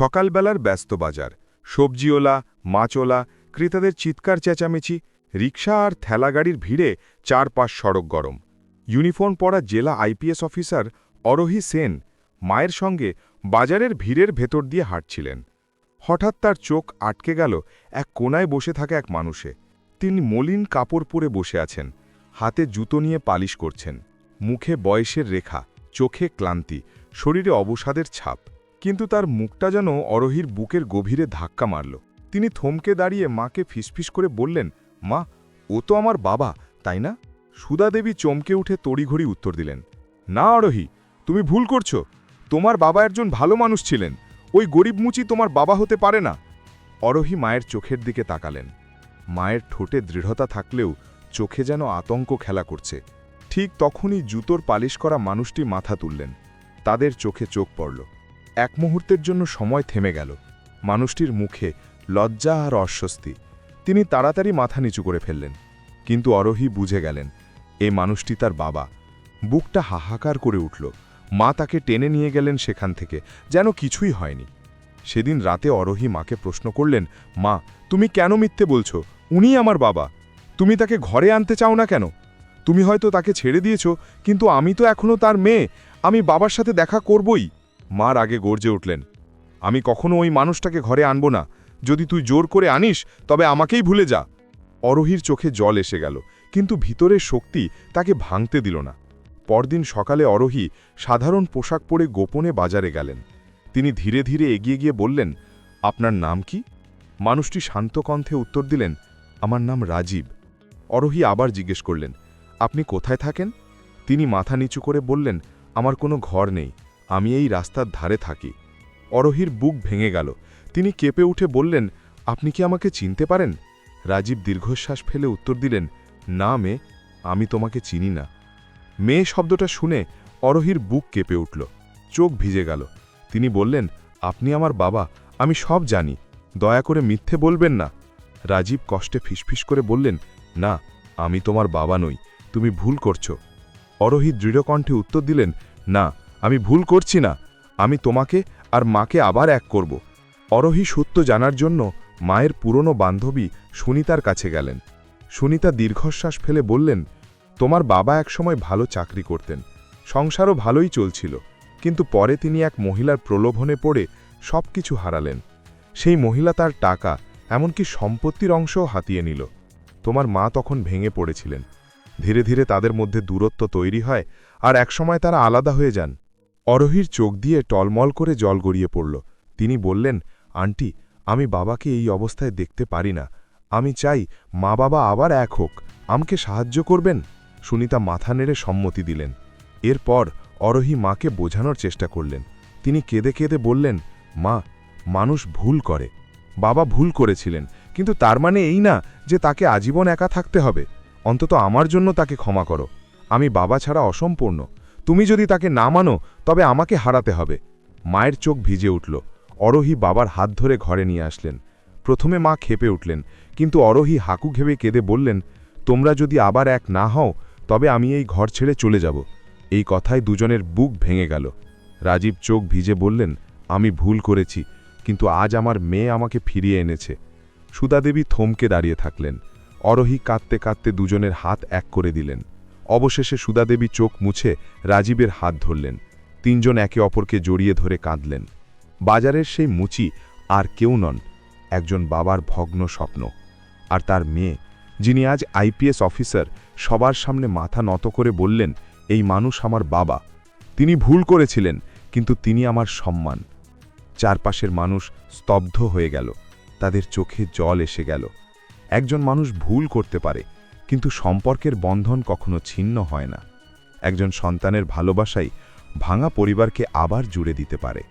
সকালবেলার ব্যস্ত বাজার, সবজিওলা মাছওলা ক্রেতাদের চিৎকার চেঁচামেচি রিক্সা আর ঠেলাগাড়ির ভিড়ে চারপাশ সড়ক গরম। ইউনিফর্ম পরা জেলা আইপিএস অফিসার অরোহী সেন মায়ের সঙ্গে বাজারের ভিড়ের ভেতর দিয়ে হাঁটছিলেন। হঠাৎ তার চোখ আটকে গেল এক কোনায় বসে থাকা এক মানুষে। তিনি মলিন কাপড় পরে বসে আছেন, হাতে জুতো নিয়ে পালিশ করছেন। মুখে বয়সের রেখা, চোখে ক্লান্তি, শরীরে অবসাদের ছাপ। কিন্তু তার মুখটা যেন অরোহীর বুকের গভীরে ধাক্কা মারল। তিনি থমকে দাঁড়িয়ে মাকে ফিসফিস করে বললেন, মা, ও তো আমার বাবা, তাই না? সুধা দেবী চমকে উঠে তড়িঘড়ি উত্তর দিলেন, না আরোহী তুমি ভুল করছ। তোমার বাবা একজন ভালো মানুষ ছিলেন। ওই গরিব মুচি তোমার বাবা হতে পারে না। অরোহী মায়ের চোখের দিকে তাকালেন। মায়ের ঠোঁটে দৃঢ়তা থাকলেও চোখে যেন আতঙ্ক খেলা করছে। ঠিক তখনই জুতোর পালিশ করা মানুষটি মাথা তুললেন। তাদের চোখে চোখ পড়ল। এক মুহূর্তের জন্য সময় থেমে গেল। মানুষটির মুখে লজ্জা আর অস্বস্তি। তিনি তাড়াতাড়ি মাথা নিচু করে ফেললেন। কিন্তু অরোহী বুঝে গেলেন, এ মানুষটি তার বাবা। বুকটা হাহাকার করে উঠল। মা তাকে টেনে নিয়ে গেলেন সেখান থেকে, যেন কিছুই হয়নি। সেদিন রাতে অরোহী মাকে প্রশ্ন করলেন, মা, তুমি কেন মিথ্যে বলছো? উনি আমার বাবা। তুমি তাকে ঘরে আনতে চাও না কেন? তুমি হয়তো তাকে ছেড়ে দিয়েছ, কিন্তু আমি তো এখনও তার মেয়ে। আমি বাবার সাথে দেখা করবই। মার আগে গর্জে উঠলেন, আমি কখনো ওই মানুষটাকে ঘরে আনব না। যদি তুই জোর করে আনিস, তবে আমাকেই ভুলে যা। অরোহীর চোখে জল এসে গেল, কিন্তু ভিতরের শক্তি তাকে ভাঙতে দিল না। পরদিন সকালে অরোহী সাধারণ পোশাক পরে গোপনে বাজারে গেলেন। তিনি ধীরে ধীরে এগিয়ে গিয়ে বললেন, আপনার নাম কি? মানুষটি শান্ত কণ্ঠে উত্তর দিলেন, আমার নাম রাজীব। অরোহী আবার জিজ্ঞেস করলেন, আপনি কোথায় থাকেন? তিনি মাথা নিচু করে বললেন, আমার কোনো ঘর নেই। আমি এই রাস্তার ধারে থাকি। অরোহীর বুক ভেঙে গেল। তিনি কেঁপে উঠে বললেন, আপনি কি আমাকে চিনতে পারেন? রাজীব দীর্ঘশ্বাস ফেলে উত্তর দিলেন, না মে, আমি তোমাকে চিনি না। মেয়ে শব্দটা শুনে অরোহীর বুক কেঁপে উঠল। চোখ ভিজে গেল। তিনি বললেন, আপনি আমার বাবা, আমি সব জানি। দয়া করে মিথ্যে বলবেন না। রাজীব কষ্টে ফিসফিস করে বললেন, না, আমি তোমার বাবা নই, তুমি ভুল করছ। অরোহী দৃঢ়কণ্ঠে উত্তর দিলেন, না আমি ভুল করছি না, আমি তোমাকে আর মাকে আবার এক করব। অরোহী সত্য জানার জন্য মায়ের পুরনো বান্ধবী সুনিতার কাছে গেলেন। সুনিতা দীর্ঘশ্বাস ফেলে বললেন, তোমার বাবা একসময় ভালো চাকরি করতেন। সংসারও ভালোই চলছিল, কিন্তু পরে তিনি এক মহিলার প্রলোভনে পড়ে সব কিছু হারালেন। সেই মহিলা তার টাকা, এমনকি সম্পত্তির অংশও হাতিয়ে নিল। তোমার মা তখন ভেঙে পড়েছিলেন। ধীরে ধীরে তাদের মধ্যে দূরত্ব তৈরি হয় আর একসময় তারা আলাদা হয়ে যান। অরোহীর চোখ দিয়ে টলমল করে জল গড়িয়ে পড়ল। তিনি বললেন, আন্টি, আমি বাবাকে এই অবস্থায় দেখতে পারি না। আমি চাই মা বাবা আবার এক হোক। আমাকে সাহায্য করবেন? সুনিতা মাথা নেড়ে সম্মতি দিলেন। এরপর অরোহী মাকে বোঝানোর চেষ্টা করলেন। তিনি কেঁদে কেঁদে বললেন, মা, মানুষ ভুল করে। বাবা ভুল করেছিলেন, কিন্তু তার মানে এই না যে তাকে আজীবন একা থাকতে হবে। অন্তত আমার জন্য তাকে ক্ষমা করো। আমি বাবা ছাড়া অসম্পূর্ণ। তুমি যদি তাকে না মানো, তবে আমাকে হারাতে হবে। মায়ের চোখ ভিজে উঠল। অরোহী বাবার হাত ধরে ঘরে নিয়ে আসলেন। প্রথমে মা খেপে উঠলেন, কিন্তু অরোহী হাকু ঘেবে কেঁদে বললেন, তোমরা যদি আবার এক না হও, তবে আমি এই ঘর ছেড়ে চলে যাব। এই কথায় দুজনের বুক ভেঙে গেল। রাজীব চোখ ভিজে বললেন, আমি ভুল করেছি, কিন্তু আজ আমার মেয়ে আমাকে ফিরিয়ে এনেছে। সুধাদেবী থমকে দাঁড়িয়ে থাকলেন। অরোহী কাঁদতে কাঁদতে দুজনের হাত এক করে দিলেন। অবশেষে সুধাদেবী চোখ মুছে রাজীবের হাত ধরলেন। তিনজন একে অপরকে জড়িয়ে ধরে কাঁদলেন। বাজারের সেই মুচি আর কেউ নন, একজন বাবার ভগ্ন স্বপ্ন। আর তার মেয়ে, যিনি আজ আইপিএস অফিসার, সবার সামনে মাথা নত করে বললেন, এই মানুষ আমার বাবা। তিনি ভুল করেছিলেন, কিন্তু তিনি আমার সম্মান। চারপাশের মানুষ স্তব্ধ হয়ে গেল। তাদের চোখে জল এসে গেল। একজন মানুষ ভুল করতে পারে কিন্তু সম্পর্কের বন্ধন কখনো ছিন্ন হয় না। একজন সন্তানের ভালোবাসাই ভাঙা পরিবারকে আবার জুড়ে দিতে পারে।